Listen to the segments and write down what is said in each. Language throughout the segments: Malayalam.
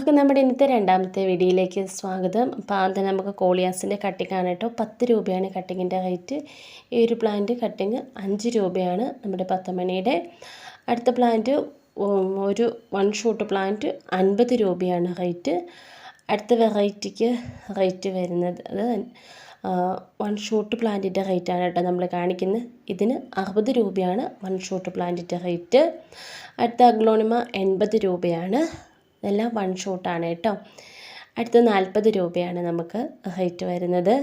എല്ലാവർക്കും നമ്മുടെ ഇന്നത്തെ രണ്ടാമത്തെ വീഡിയോയിലേക്ക് സ്വാഗതം. അപ്പോൾ ആദ്യം നമുക്ക് കോളിയാസിന്റെ കട്ടിങ് ആണ് കേട്ടോ. പത്ത് രൂപയാണ് കട്ടിങ്ങിന്റെ റേറ്റ് ഈ ഒരു പ്ലാന്റ് കട്ടിങ് അഞ്ച് രൂപയാണ് നമ്മുടെ പത്തമണിയുടെ. അടുത്ത പ്ലാന്റ് ഒരു വൺ ഷൂട്ട് പ്ലാന്റ് അൻപത് രൂപയാണ് റേറ്റ് അടുത്ത വെറൈറ്റിക്ക് റേറ്റ് വരുന്നത് വൺ ഷൂട്ട് പ്ലാന്റിന്റെ റേറ്റാണ് കേട്ടോ നമ്മൾ കാണിക്കുന്നത്. ഇതിന് അറുപത് രൂപയാണ് വൺ ഷൂട്ട് പ്ലാന്റിന്റെ റേറ്റ് അടുത്ത അഗ്ലോണിമ എൺപത് രൂപയാണ്. ഇതെല്ലാം വൺ ഷോട്ടാണ് കേട്ടോ. അടുത്ത നാൽപ്പത് രൂപയാണ് നമുക്ക് ഹൈറ്റ് വരുന്നത്.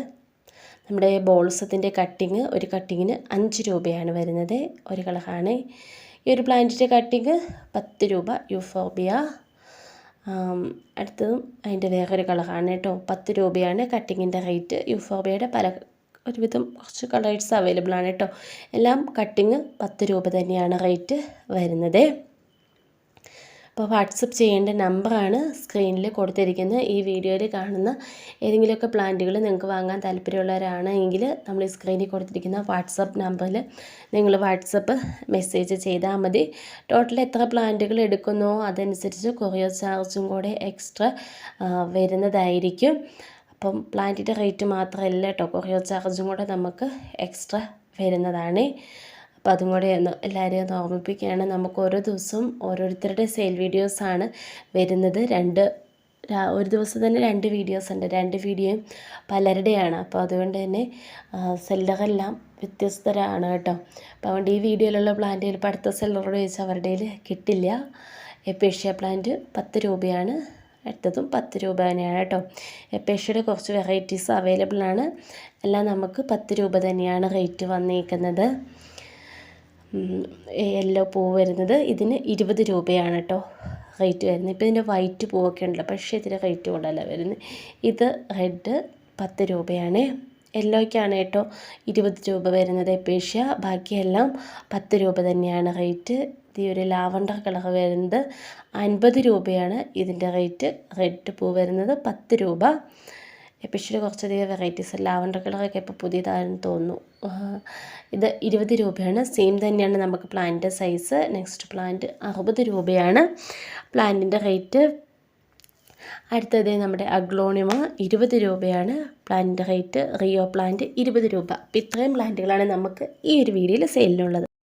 നമ്മുടെ ബോൾസത്തിന്റെ കട്ടിങ് ഒരു കട്ടിങ്ങിന് അഞ്ച് രൂപയാണ് വരുന്നത്. ഒരു കളഹാണ് ഈ ഒരു പ്ലാന്റിന്റെ കട്ടിങ് പത്ത് രൂപ യൂഫോബിയ അടുത്തതും അതിന്റെ വേറൊരു കളറാണ് കേട്ടോ. പത്ത് രൂപയാണ് കട്ടിങ്ങിന്റെ റേറ്റ് യൂഫോബിയയുടെ പല ഒരുവിധം കുറച്ച് കളേഴ്സ് അവൈലബിൾ ആണ് കേട്ടോ. എല്ലാം കട്ടിങ് പത്ത് രൂപ തന്നെയാണ് റേറ്റ് വരുന്നത്. അപ്പോൾ വാട്സപ്പ് ചെയ്യേണ്ട നമ്പറാണ് സ്ക്രീനിൽ കൊടുത്തിരിക്കുന്നത്. ഈ വീഡിയോയിൽ കാണുന്ന ഏതെങ്കിലുമൊക്കെ പ്ലാന്റുകൾ നിങ്ങൾക്ക് വാങ്ങാൻ താല്പര്യമുള്ളവരാണ് എങ്കിൽ നമ്മൾ ഈ സ്ക്രീനിൽ കൊടുത്തിരിക്കുന്ന വാട്സപ്പ് നമ്പറിൽ നിങ്ങൾ വാട്സപ്പ് മെസ്സേജ് ചെയ്താൽ മതി. ടോട്ടൽ എത്ര പ്ലാന്റുകൾ എടുക്കുന്നോ അതനുസരിച്ച് കൊറിയർ ചാർജും കൂടെ എക്സ്ട്രാ വരുന്നതായിരിക്കും. അപ്പം പ്ലാന്റിന്റെ റേറ്റ് മാത്രമല്ല കേട്ടോ. കൊറിയർ ചാർജും കൂടെ നമുക്ക് എക്സ്ട്രാ വരുന്നതാണ്. അപ്പോൾ അതും കൂടെ ഒന്ന് എല്ലാവരെയും ഒന്ന് ഓർമ്മിപ്പിക്കുകയാണ്. നമുക്ക് ഓരോ ദിവസവും ഓരോരുത്തരുടെ സെയിൽ വീഡിയോസാണ് വരുന്നത്. രണ്ട് ഒരു ദിവസം തന്നെ രണ്ട് വീഡിയോസ് ഉണ്ട്. രണ്ട് വീഡിയോയും പലരുടെയാണ്. അപ്പോൾ അതുകൊണ്ട് തന്നെ സെല്ലറെല്ലാം വ്യത്യസ്തരാണ് കേട്ടോ. അപ്പോൾ അതുകൊണ്ട് ഈ വീഡിയോയിലുള്ള പ്ലാന്റ് ചിലപ്പോൾ അടുത്ത സെല്ലറോട് ചോദിച്ചാൽ അവരുടെ കിട്ടില്ല. എപ്പേഷ്യ പ്ലാന്റ് പത്ത് രൂപയാണ്. അടുത്തതും പത്ത് രൂപ തന്നെയാണ് കേട്ടോ. എപ്പേഷ്യയുടെ കുറച്ച് വെറൈറ്റീസ് അവൈലബിൾ ആണ്. എല്ലാം നമുക്ക് പത്ത് രൂപ തന്നെയാണ് റേറ്റ് വന്നേക്കുന്നത്. യെല്ലോ പൂ വരുന്നത് ഇതിന് ഇരുപത് രൂപയാണ് കേട്ടോ റേറ്റ് വരുന്നത്. ഇപ്പോൾ ഇതിന്റെ വൈറ്റ് പൂവൊക്കെ ഉണ്ടല്ലോ പക്ഷേ ഇതിന് റേറ്റ് കൂടുതലല്ല വരുന്നത്. ഇത് റെഡ് പത്ത് രൂപയാണ്. യെല്ലോയ്ക്കാണ് കേട്ടോ ഇരുപത് രൂപ വരുന്നത് എപ്പേഷ്യ ബാക്കിയെല്ലാം പത്ത് രൂപ തന്നെയാണ് റേറ്റ്. ഈ ഒരു ലാവണ്ടർ കളർ വരുന്നത് അൻപത് രൂപയാണ് ഇതിന്റെ റേറ്റ്. റെഡ് പൂ വരുന്നത് പത്ത് രൂപ. എപ്പിഷ്യയിൽ കുറച്ചധികം വെറൈറ്റീസ് ലാവണ്ടർ കളറൊക്കെ ഇപ്പോൾ പുതിയതാണെന്ന് തോന്നുന്നു. ഇത് ഇരുപത് രൂപയാണ്. സെയിം തന്നെയാണ് നമുക്ക് പ്ലാന്റിന്റെ സൈസ് നെക്സ്റ്റ് പ്ലാന്റ് അറുപത് രൂപയാണ്. പ്ലാന്റിന്റെ റേറ്റ് അടുത്തത് നമ്മുടെ അഗ്ലോണിമ ഇരുപത് രൂപയാണ്. പ്ലാന്റിന്റെ റേറ്റ് റിയോ പ്ലാന്റ് ഇരുപത് രൂപ. അപ്പോൾ ഇത്രയും പ്ലാന്റുകളാണ് നമുക്ക് ഈ ഒരു വീഡിയോയിൽ സെയിലിനുള്ളത്